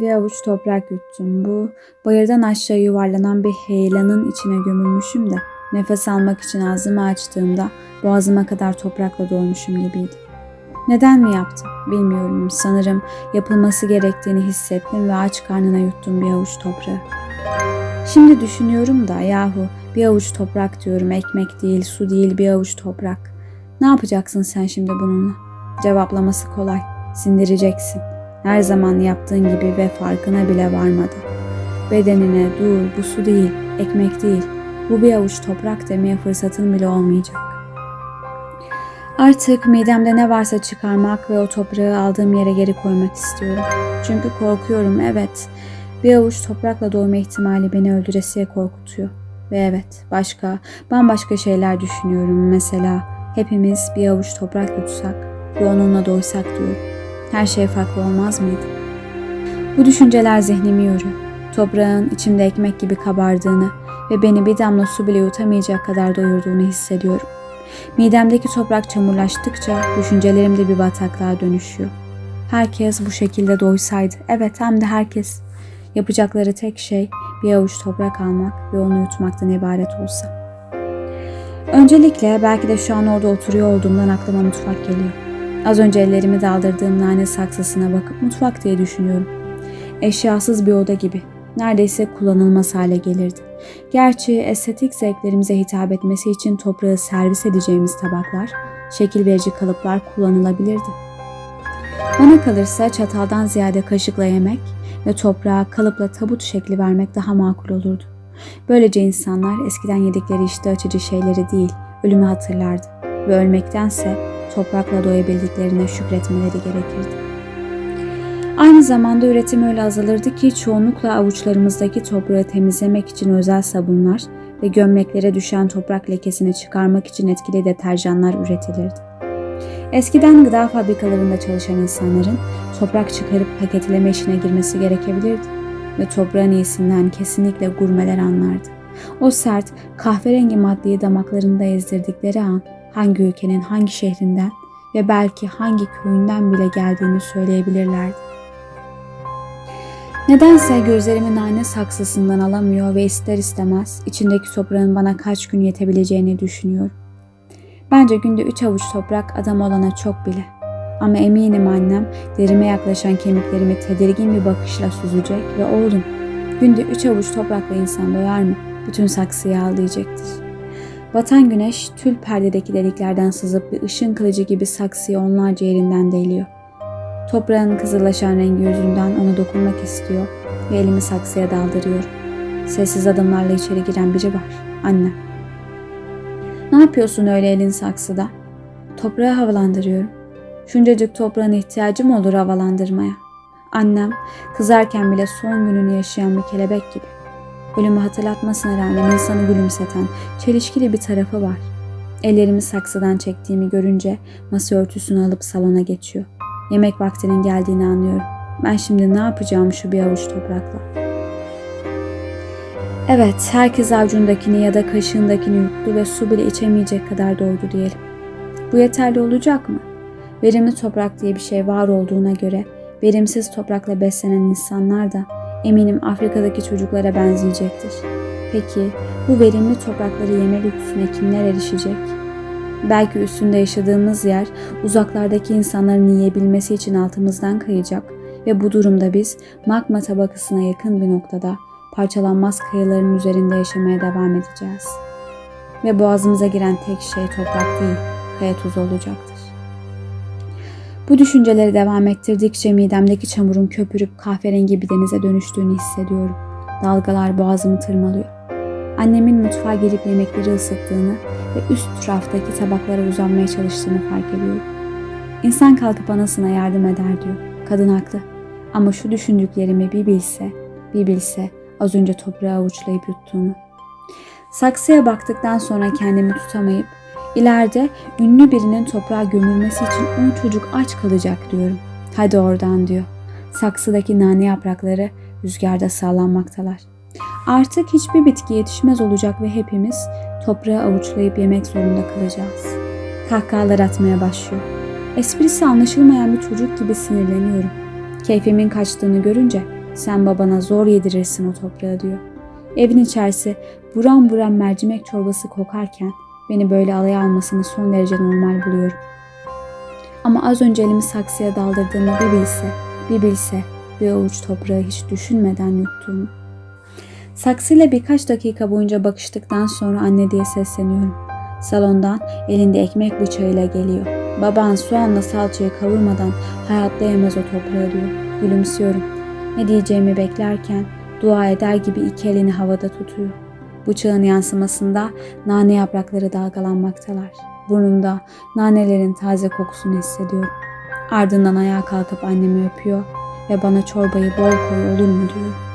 Bir avuç toprak yuttum. Bu bayırdan aşağı yuvarlanan bir heyelanın içine gömülmüşüm de nefes almak için ağzımı açtığımda boğazıma kadar toprakla dolmuşum gibiydi. Neden mi yaptım? Bilmiyorum. Sanırım yapılması gerektiğini hissettim ve aç karnına yuttum bir avuç toprağı. Şimdi düşünüyorum da yahu bir avuç toprak diyorum ekmek değil su değil bir avuç toprak. Ne yapacaksın sen şimdi bununla? Cevaplaması kolay. Sindireceksin. Her zaman yaptığın gibi ve farkına bile varmadan. Bedenine dur bu su değil, ekmek değil. Bu bir avuç toprak demeye fırsatın bile olmayacak. Artık midemde ne varsa çıkarmak ve o toprağı aldığım yere geri koymak istiyorum. Çünkü korkuyorum evet. Bir avuç toprakla doyma ihtimali beni öldüresiye korkutuyor. Ve evet başka, bambaşka şeyler düşünüyorum. Mesela hepimiz bir avuç toprak yutsak ve onunla doysak diyorum. Her şey farklı olmaz mıydı? Bu düşünceler zihnimi yoruyor. Toprağın içimde ekmek gibi kabardığını ve beni bir damla su bile yutamayacak kadar doyurduğunu hissediyorum. Midemdeki toprak çamurlaştıkça düşüncelerim de bir bataklığa dönüşüyor. Herkes bu şekilde doysaydı, evet hem de herkes. Yapacakları tek şey bir avuç toprak almak ve onu yutmaktan ibaret olsa. Öncelikle belki de şu an orada oturuyor olduğumdan aklıma mutfak geliyor. Az önce ellerimi daldırdığım nane saksısına bakıp mutfak diye düşünüyorum. Eşyasız bir oda gibi. Neredeyse kullanılmaz hale gelirdi. Gerçi estetik zevklerimize hitap etmesi için toprağı servis edeceğimiz tabaklar, şekil verici kalıplar kullanılabilirdi. Bana kalırsa çataldan ziyade kaşıkla yemek ve toprağa kalıpla tabut şekli vermek daha makul olurdu. Böylece insanlar eskiden yedikleri işte açıcı şeyleri değil, ölümü hatırlardı ve ölmektense toprakla doyabildiklerine şükretmeleri gerekirdi. Aynı zamanda üretim öyle azalırdı ki çoğunlukla avuçlarımızdaki toprağı temizlemek için özel sabunlar ve gömleklere düşen toprak lekesini çıkarmak için etkili deterjanlar üretilirdi. Eskiden gıda fabrikalarında çalışan insanların toprak çıkarıp paketleme işine girmesi gerekebilirdi ve toprağın iyisinden kesinlikle gurmeler anlardı. O sert, kahverengi maddeyi damaklarında ezdirdikleri an hangi ülkenin hangi şehrinden ve belki hangi köyünden bile geldiğini söyleyebilirlerdi. Nedense gözlerimi nane saksısından alamıyor ve ister istemez içindeki toprağın bana kaç gün yetebileceğini düşünüyorum. Bence günde üç avuç toprak adam olana çok bile. Ama eminim annem derime yaklaşan kemiklerimi tedirgin bir bakışla süzecek ve oğlum günde üç avuç toprakla insan doyar mı? Bütün saksıyı al diyecektir. Batan güneş tül perdedeki deliklerden sızıp bir ışın kılıcı gibi saksıyı onlarca yerinden deliyor. Toprağın kızılaşan rengi yüzünden ona dokunmak istiyor ve elimi saksıya daldırıyorum. Sessiz adımlarla içeri giren biri var. Annem. Ne yapıyorsun öyle elin saksıda? Toprağı havalandırıyorum. Şuncacık toprağın ihtiyacı mı olur havalandırmaya? Annem kızarken bile son gününü yaşayan bir kelebek gibi. Ölümü hatırlatmasına rağmen insanı gülümseten çelişkili bir tarafı var. Ellerimi saksıdan çektiğimi görünce masa örtüsünü alıp salona geçiyor. Yemek vaktinin geldiğini anlıyorum. Ben şimdi ne yapacağım şu bir avuç toprakla? Evet, herkes avucundakini ya da kaşığındakini yuttu ve su bile içemeyecek kadar doydu diyelim. Bu yeterli olacak mı? Verimli toprak diye bir şey var olduğuna göre verimsiz toprakla beslenen insanlar da eminim Afrika'daki çocuklara benzeyecektir. Peki bu verimli toprakları yeme lüksüne kimler erişecek? Belki üstünde yaşadığımız yer uzaklardaki insanların yiyebilmesi için altımızdan kayacak ve bu durumda biz magma tabakasına yakın bir noktada parçalanmaz kayaların üzerinde yaşamaya devam edeceğiz. Ve boğazımıza giren tek şey toprak değil, kaya tuzu olacaktır. Bu düşünceleri devam ettirdikçe midemdeki çamurun köpürüp kahverengi bir denize dönüştüğünü hissediyorum. Dalgalar boğazımı tırmalıyor. Annemin mutfağa gelip yemekleri ısıttığını ve üst raftaki tabaklara uzanmaya çalıştığını fark ediyorum. İnsan kalkıp anasına yardım eder diyor. Kadın haklı. Ama şu düşündüklerimi bir bilse, bir bilse az önce toprağı avuçlayıp yuttuğunu. Saksıya baktıktan sonra kendimi tutamayıp ileride ünlü birinin toprağa gömülmesi için on çocuk aç kalacak diyorum. Hadi oradan diyor. Saksıdaki nane yaprakları rüzgarda sallanmaktalar. Artık hiçbir bitki yetişmez olacak ve hepimiz toprağı avuçlayıp yemek zorunda kalacağız. Kahkahalar atmaya başlıyor. Esprisi anlaşılmayan bir çocuk gibi sinirleniyorum. Keyfimin kaçtığını görünce Sen babana zor yedirirsin o toprağı diyor. Evin içerisi buram buram mercimek çorbası kokarken beni böyle alaya almasını son derece normal buluyorum. Ama az önce elimi saksıya daldırdığımı bir bilse, bir bilse bir avuç toprağı hiç düşünmeden yuttuğumu. Saksıyla birkaç dakika boyunca bakıştıktan sonra anne diye sesleniyorum. Salondan elinde ekmek bıçağıyla geliyor. Baban soğanla salçayı kavurmadan hayatta yemez o toprağı diyor. Gülümsüyorum. Ne diyeceğimi beklerken dua eder gibi iki elini havada tutuyor. Bıçağın yansımasında nane yaprakları dalgalanmaktalar. Burnumda nanelerin taze kokusunu hissediyorum. Ardından ayağa kalkıp annemi öpüyor ve bana çorbayı bol koy olur mu diyor.